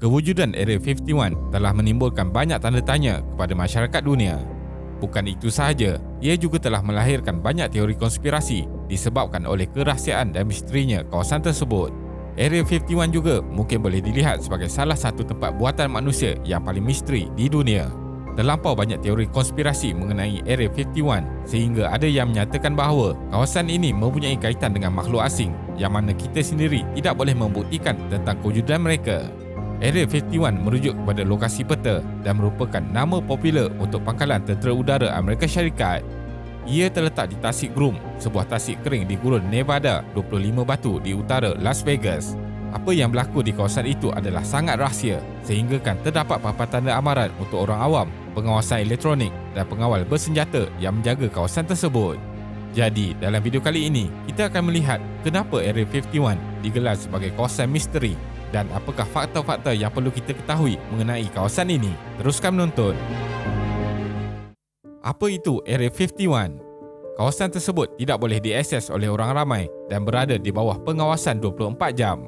Kewujudan Area 51 telah menimbulkan banyak tanda tanya kepada masyarakat dunia. Bukan itu sahaja, ia juga telah melahirkan banyak teori konspirasi disebabkan oleh kerahsiaan dan misterinya kawasan tersebut. Area 51 juga mungkin boleh dilihat sebagai salah satu tempat buatan manusia yang paling misteri di dunia. Terlampau banyak teori konspirasi mengenai Area 51 sehingga ada yang menyatakan bahawa kawasan ini mempunyai kaitan dengan makhluk asing yang mana kita sendiri tidak boleh membuktikan tentang kewujudan mereka. Area 51 merujuk kepada lokasi peta dan merupakan nama popular untuk pangkalan tentera udara Amerika Syarikat. Ia terletak di Tasik Groom, sebuah tasik kering di gurun Nevada, 25 batu di utara Las Vegas. Apa yang berlaku di kawasan itu adalah sangat rahsia sehingga kan terdapat papan tanda amaran untuk orang awam, pengawasan elektronik dan pengawal bersenjata yang menjaga kawasan tersebut. Jadi, dalam video kali ini, kita akan melihat kenapa Area 51 digelar sebagai kawasan misteri dan apakah fakta-fakta yang perlu kita ketahui mengenai kawasan ini. Teruskan menonton. Apa itu Area 51? Kawasan tersebut tidak boleh diakses oleh orang ramai dan berada di bawah pengawasan 24 jam.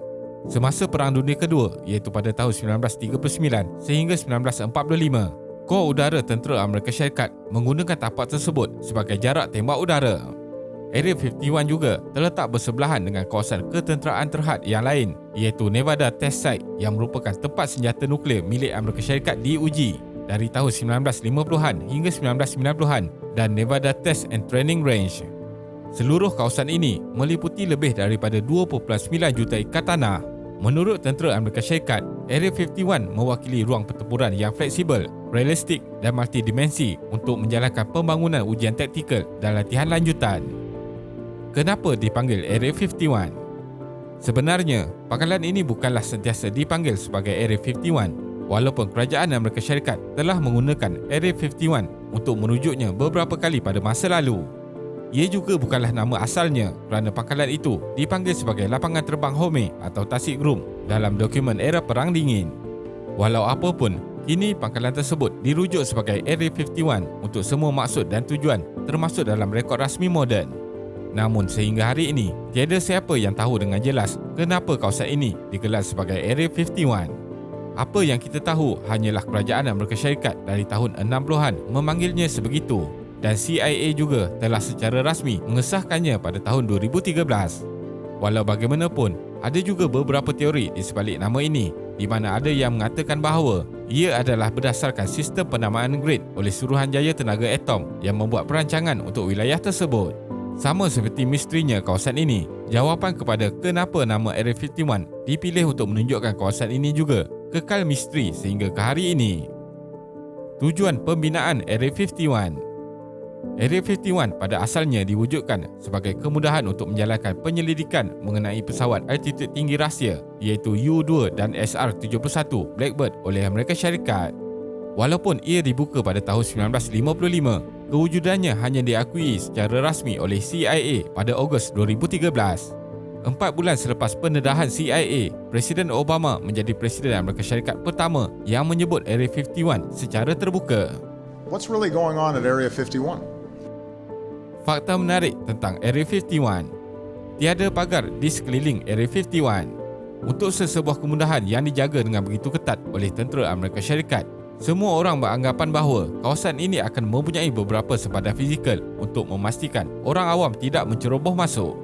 Semasa Perang Dunia Kedua iaitu pada tahun 1939 sehingga 1945, Kor Udara Tentera Amerika Syarikat menggunakan tapak tersebut sebagai jarak tembak udara. Area 51 juga terletak bersebelahan dengan kawasan ketenteraan terhad yang lain iaitu Nevada Test Site yang merupakan tempat senjata nuklear milik Amerika Syarikat diuji dari tahun 1950-an hingga 1990-an dan Nevada Test and Training Range. Seluruh kawasan ini meliputi lebih daripada 2.9 juta ekar tanah. Menurut tentera Amerika Syarikat, Area 51 mewakili ruang pertempuran yang fleksibel, realistik dan multidimensi untuk menjalankan pembangunan ujian taktikal dan latihan lanjutan. Kenapa dipanggil Area 51? Sebenarnya, pangkalan ini bukanlah sentiasa dipanggil sebagai Area 51 walaupun kerajaan Amerika Syarikat telah menggunakan Area 51 untuk merujuknya beberapa kali pada masa lalu. Ia juga bukanlah nama asalnya kerana pangkalan itu dipanggil sebagai lapangan terbang Home atau Tasik Groom dalam dokumen era Perang Dingin. Walau apapun, kini pangkalan tersebut dirujuk sebagai Area 51 untuk semua maksud dan tujuan termasuk dalam rekod rasmi moden. Namun sehingga hari ini, tiada siapa yang tahu dengan jelas kenapa kawasan ini digelar sebagai Area 51. Apa yang kita tahu hanyalah kerajaan Amerika Syarikat dari tahun 60-an memanggilnya sebegitu dan CIA juga telah secara rasmi mengesahkannya pada tahun 2013. Walau bagaimanapun, ada juga beberapa teori di sebalik nama ini di mana ada yang mengatakan bahawa ia adalah berdasarkan sistem penamaan grid oleh Suruhanjaya Tenaga Atom yang membuat perancangan untuk wilayah tersebut. Sama seperti misterinya kawasan ini, jawapan kepada kenapa nama Area 51 dipilih untuk menunjukkan kawasan ini juga kekal misteri sehingga ke hari ini. Tujuan pembinaan Area 51 Area 51 pada asalnya diwujudkan sebagai kemudahan untuk menjalankan penyelidikan mengenai pesawat altitude tinggi rahsia iaitu U-2 dan SR-71 Blackbird oleh Amerika Syarikat. Walaupun ia dibuka pada tahun 1955, kewujudannya hanya diakui secara rasmi oleh CIA pada Ogos 2013. Empat bulan selepas pendedahan CIA, Presiden Obama menjadi Presiden Amerika Syarikat pertama yang menyebut Area 51 secara terbuka. What's really going on at Area 51? Fakta menarik tentang Area 51. Tiada pagar di sekeliling Area 51. Untuk sesebuah kemudahan yang dijaga dengan begitu ketat oleh tentera Amerika Syarikat, semua orang beranggapan bahawa kawasan ini akan mempunyai beberapa sempadan fizikal untuk memastikan orang awam tidak menceroboh masuk.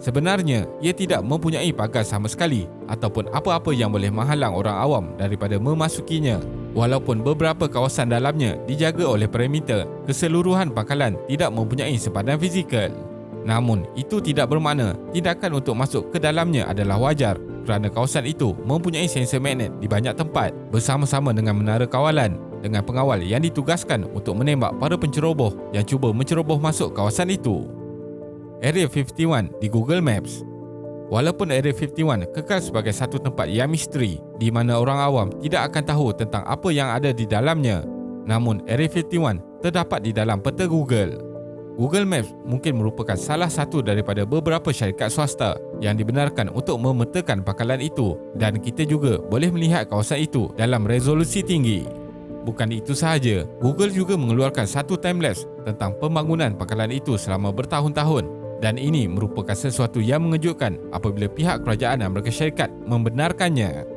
Sebenarnya, ia tidak mempunyai pagar sama sekali ataupun apa-apa yang boleh menghalang orang awam daripada memasukinya. Walaupun beberapa kawasan dalamnya dijaga oleh perimeter, keseluruhan pangkalan tidak mempunyai sempadan fizikal. Namun, itu tidak bermakna tindakan untuk masuk ke dalamnya adalah wajar kerana kawasan itu mempunyai sensor magnet di banyak tempat bersama-sama dengan menara kawalan dengan pengawal yang ditugaskan untuk menembak para penceroboh yang cuba menceroboh masuk kawasan itu. Area 51 di Google Maps Walaupun Area 51 kekal sebagai satu tempat yang misteri di mana orang awam tidak akan tahu tentang apa yang ada di dalamnya, namun Area 51 terdapat di dalam peta Google. Google Maps mungkin merupakan salah satu daripada beberapa syarikat swasta yang dibenarkan untuk memetakan pangkalan itu dan kita juga boleh melihat kawasan itu dalam resolusi tinggi. Bukan itu sahaja, Google juga mengeluarkan satu timelapse tentang pembangunan pangkalan itu selama bertahun-tahun dan ini merupakan sesuatu yang mengejutkan apabila pihak kerajaan Amerika Syarikat membenarkannya.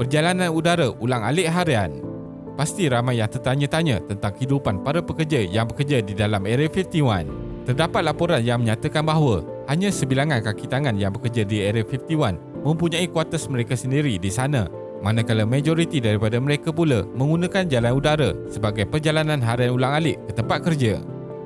perjalanan udara ulang alik harian. Pasti ramai yang tertanya-tanya tentang kehidupan para pekerja yang bekerja di dalam Area 51. Terdapat laporan yang menyatakan bahawa hanya sebilangan kaki tangan yang bekerja di Area 51 mempunyai kuartus mereka sendiri di sana manakala majoriti daripada mereka pula menggunakan jalan udara sebagai perjalanan harian ulang alik ke tempat kerja.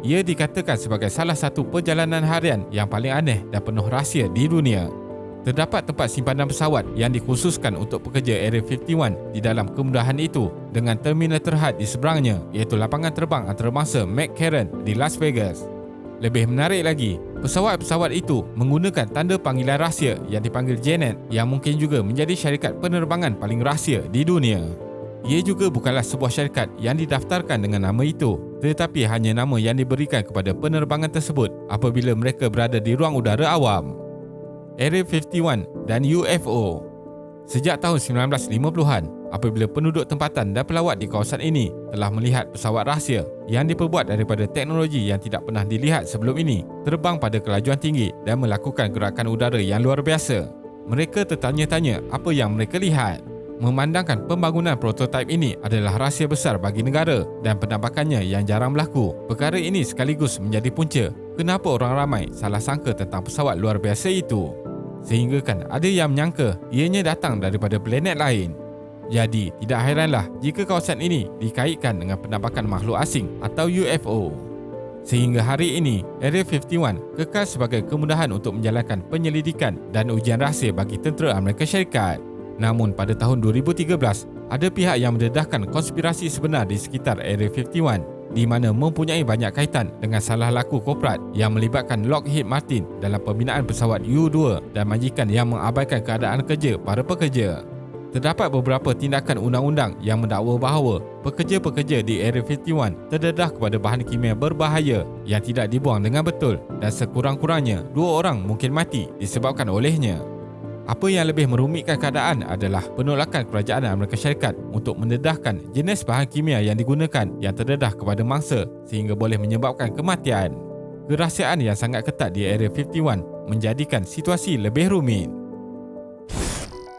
Ia dikatakan sebagai salah satu perjalanan harian yang paling aneh dan penuh rahsia di dunia. Terdapat tempat simpanan pesawat yang dikhususkan untuk pekerja Area 51 di dalam kemudahan itu dengan terminal terhad di seberangnya iaitu lapangan terbang antarabangsa McCarran di Las Vegas. Lebih menarik lagi, pesawat-pesawat itu menggunakan tanda panggilan rahsia yang dipanggil Janet yang mungkin juga menjadi syarikat penerbangan paling rahsia di dunia. Ia juga bukanlah sebuah syarikat yang didaftarkan dengan nama itu, tetapi hanya nama yang diberikan kepada penerbangan tersebut apabila mereka berada di ruang udara awam. Area 51 dan UFO Sejak tahun 1950-an, apabila penduduk tempatan dan pelawat di kawasan ini telah melihat pesawat rahsia yang diperbuat daripada teknologi yang tidak pernah dilihat sebelum ini terbang pada kelajuan tinggi dan melakukan gerakan udara yang luar biasa. Mereka tertanya-tanya apa yang mereka lihat. Memandangkan pembangunan prototipe ini adalah rahsia besar bagi negara dan penampakannya yang jarang berlaku. Perkara ini sekaligus menjadi punca kenapa orang ramai salah sangka tentang pesawat luar biasa itu. Sehingga kan ada yang menyangka ianya datang daripada planet lain. Jadi, tidak hairanlah jika kawasan ini dikaitkan dengan penampakan makhluk asing atau UFO. Sehingga hari ini, Area 51 kekal sebagai kemudahan untuk menjalankan penyelidikan dan ujian rahsia bagi tentera Amerika Syarikat. Namun pada tahun 2013, ada pihak yang mendedahkan konspirasi sebenar di sekitar Area 51 di mana mempunyai banyak kaitan dengan salah laku korporat yang melibatkan Lockheed Martin dalam pembinaan pesawat U-2 dan majikan yang mengabaikan keadaan kerja para pekerja. Terdapat beberapa tindakan undang-undang yang mendakwa bahawa pekerja-pekerja di Area 51 terdedah kepada bahan kimia berbahaya yang tidak dibuang dengan betul dan sekurang-kurangnya dua orang mungkin mati disebabkan olehnya. Apa yang lebih merumitkan keadaan adalah penolakan kerajaan Amerika Syarikat untuk mendedahkan jenis bahan kimia yang digunakan yang terdedah kepada mangsa sehingga boleh menyebabkan kematian. Kerahsiaan yang sangat ketat di Area 51 menjadikan situasi lebih rumit.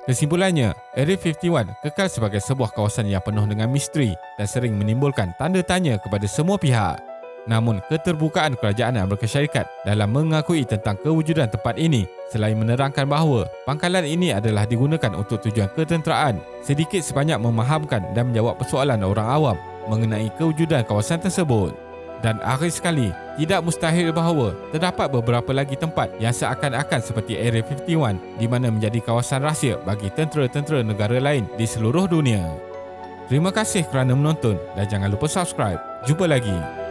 Kesimpulannya, Area 51 kekal sebagai sebuah kawasan yang penuh dengan misteri dan sering menimbulkan tanda tanya kepada semua pihak. Namun, keterbukaan kerajaan Amerika Syarikat dalam mengakui tentang kewujudan tempat ini selain menerangkan bahawa pangkalan ini adalah digunakan untuk tujuan ketenteraan, sedikit sebanyak memahamkan dan menjawab persoalan orang awam mengenai kewujudan kawasan tersebut. Dan akhir sekali, tidak mustahil bahawa terdapat beberapa lagi tempat yang seakan-akan seperti Area 51 di mana menjadi kawasan rahsia bagi tentera-tentera negara lain di seluruh dunia. Terima kasih kerana menonton dan jangan lupa subscribe. Jumpa lagi.